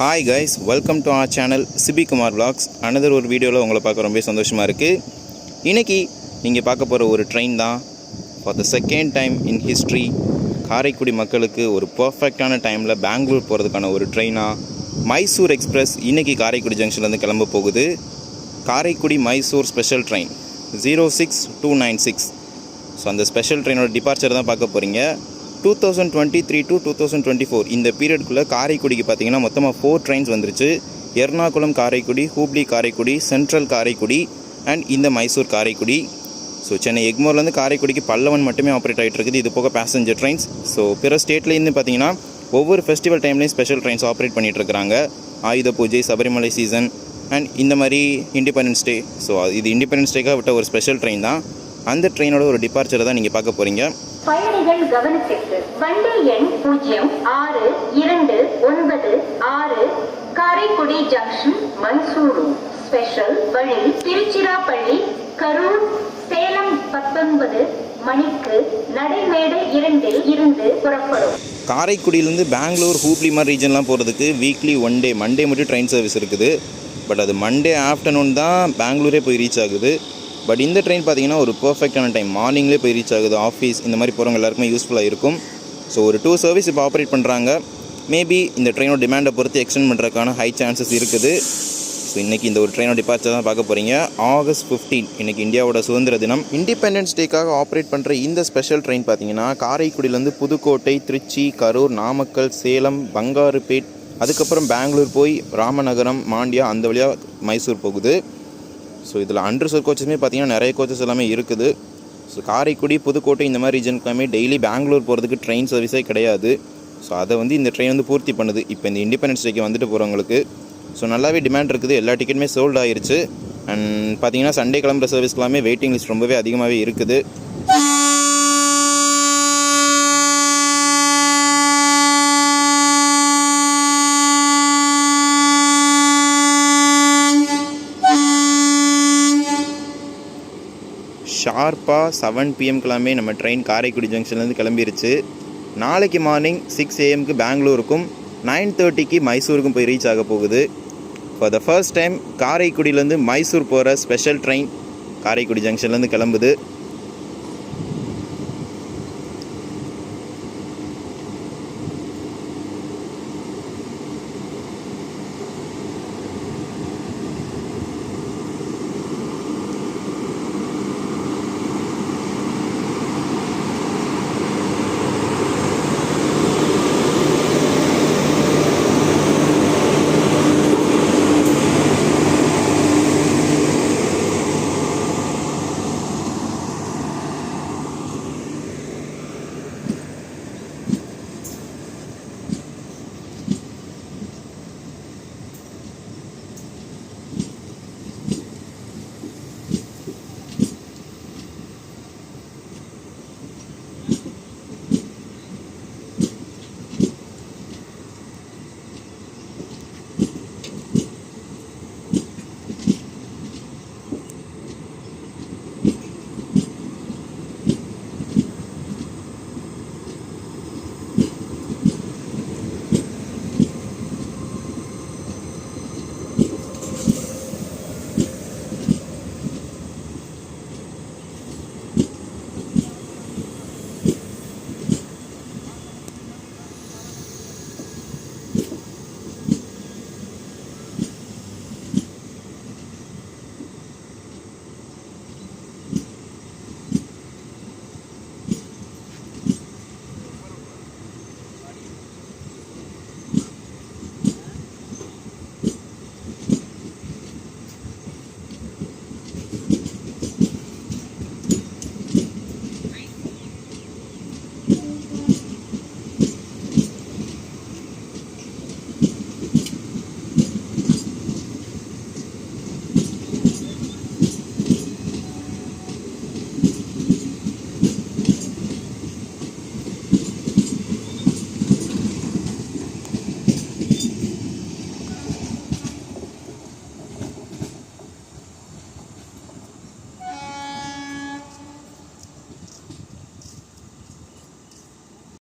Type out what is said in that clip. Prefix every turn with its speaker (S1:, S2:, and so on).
S1: Hi guys welcome to our channel Sibi Kumar another ஒரு வீடியோவில் உங்களை பார்க்க ரொம்ப சந்தோஷமாக இருக்குது இன்றைக்கி நீங்கள் பார்க்க போகிற ஒரு ட்ரெயின் தான். For the second time in history Karaikudi மக்களுக்கு ஒரு பர்ஃபெக்டான டைமில் பெங்களூர் போகிறதுக்கான ஒரு ட்ரெயினாக மைசூர் எக்ஸ்பிரஸ் இன்றைக்கி காரைக்குடி ஜங்ஷன்லேருந்து கிளம்ப போகுது. Karaikudi Mysore special train zero six two nine six so அந்த ஸ்பெஷல் ட்ரெயினோட டிபார்ச்சர் தான் பார்க்க போகிறீங்க two thousand twenty three to two thousand twenty four இந்த பீரியட்குள்ளே காரைக்குடிக்கு பார்த்தீங்கன்னா மொத்தமாக ஃபோர் ட்ரெயின்ஸ் வந்துருச்சு. எர்ணாகுளம் காரைக்குடி ஹூப்ளி காரைக்குடி சென்ட்ரல் காரைக்குடி அண்ட் இந்த மைசூர் காரைக்குடி. ஸோ சென்னை எக்மோர்லேருந்து காரைக்குடிக்கு பல்லவன் மட்டுமே ஆப்ரேட் ஆகிட்டு இருக்குது. இது போக பேசஞ்சர் ட்ரெயின்ஸ் ஸோ பிற ஸ்டேட்லேருந்து பார்த்தீங்கன்னா ஒவ்வொரு ஃபெஸ்டிவல் டைம்லேயும் ஸ்பெஷல் ட்ரெயின்ஸ் ஆப்ரேட் பண்ணிட்டு ஆயுத பூஜை சபரிமலை சீசன் அண்ட் இந்த மாதிரி இண்டிபெண்டன்ஸ் டே ஸோ இது இண்டிபெண்டன்ஸ் டேக்காக விட்ட ஒரு ஸ்பெஷல் ட்ரெயின் தான். அந்த ட்ரெயினோட ஒரு டிபார்ச்சரை தான் நீங்கள் பார்க்க போகிறீங்க
S2: பயணிகள் கவனத்திற்கு. வண்டி எண் பூஜ்ஜியம் ஆறு இரண்டு ஒன்பது ஆறு காரைக்குடி ஜங்ஷன் மைசூரு. ஸ்பெஷல் வழி திருச்சிராப்பள்ளி கரூர் சேலம் பத்தொன்பது மணிக்கு நடைமேடை இரண்டில் இருந்து புறப்படும்.
S1: காரைக்குடியிலேருந்து பெங்களூர் ஹூப்ளி மாதிரி ரீஜன்லாம் போகிறதுக்கு வீக்லி ஒன் டே மண்டே மட்டும் ட்ரெயின் சர்வீஸ் இருக்குது. பட் அது மண்டே ஆஃப்டர்நூன் தான் பெங்களூரே போய் ரீச் ஆகுது. பட் இந்த ட்ரெயின் பார்த்தீங்கன்னா ஒரு பர்ஃபெக்டான டைம் மார்னிங்லேயே போய் ரீச் ஆகுது ஆஃபீஸ் இந்த மாதிரி போகிறவங்க எல்லாருக்குமே யூஸ்ஃபுல்லாக இருக்கும். ஸோ ஒரு டூ சர்வீஸ் இப்போ ஆப்ரேட் பண்ணுறாங்க மேபி இந்த ட்ரெயினோட டிமாண்டை பொறுத்து எக்ஸ்டெண்ட் பண்ணுறதுக்கான ஹை சான்சஸ் இருக்குது. ஸோ இன்றைக்கி இந்த ஒரு ட்ரெயினோட டிபார்ச்சர் தான் பார்க்க போகிறீங்க ஆகஸ்ட் ஃபிஃப்டீன் இன்றைக்கி இந்தியாவோட சுதந்திர தினம். இண்டிபெண்டன்ஸ் டேக்காக ஆப்ரேட் பண்ணுற இந்த ஸ்பெஷல் ட்ரெயின் பார்த்தீங்கன்னா காரைக்குடியிலேருந்து புதுக்கோட்டை திருச்சி கரூர் நாமக்கல் சேலம் பங்காருப்பேட் அதுக்கப்புறம் பெங்களூர் போய் ராமநகரம் மாண்டியா அந்த வழியாக மைசூர் போகுது. ஸோ இதில் அண்டர் சர் கோச்சஸுமே பார்த்தீங்கன்னா நிறைய கோச்சஸ் எல்லாமே இருக்குது. ஸோ காரைக்குடி புதுக்கோட்டை இந்த மாதிரி ரீஜனுக்குமே டெய்லி பெங்களூர் போகிறதுக்கு ட்ரெயின் சர்வீஸே கிடையாது. ஸோ அதை வந்து இந்த ட்ரெயின் வந்து பூர்த்தி பண்ணுது. இப்போ இந்த இண்டிபெண்டன்ஸ் டேக்கு வந்துட்டு போகிறவங்களுக்கு ஸோ நல்லாவே டிமாண்ட் இருக்குது. எல்லா டிக்கெட்டுமே சோல்ட் ஆயிருச்சு. அண்ட் பார்த்தீங்கன்னா சண்டே கிளம்புற சர்வீஸ்க்கெல்லாமே வெயிட்டிங் லிஸ்ட் ரொம்பவே அதிகமாகவே இருக்குது. ஷார்ப்பாக செவன் பிஎம்க்கெல்லாமே நம்ம ட்ரெயின் காரைக்குடி ஜங்ஷன்லேருந்து கிளம்பிருச்சு. நாளைக்கு மார்னிங் சிக்ஸ் ஏஎம்க்கு பெங்களூருக்கும் நைன் தேர்ட்டிக்கு மைசூருக்கும் போய் ரீச் ஆக போகுது. ஃபார் த ஃபர்ஸ்ட் டைம் காரைக்குடியிலேருந்து மைசூர் போகிற ஸ்பெஷல் ட்ரெயின் காரைக்குடி ஜங்ஷன்லேருந்து கிளம்புது.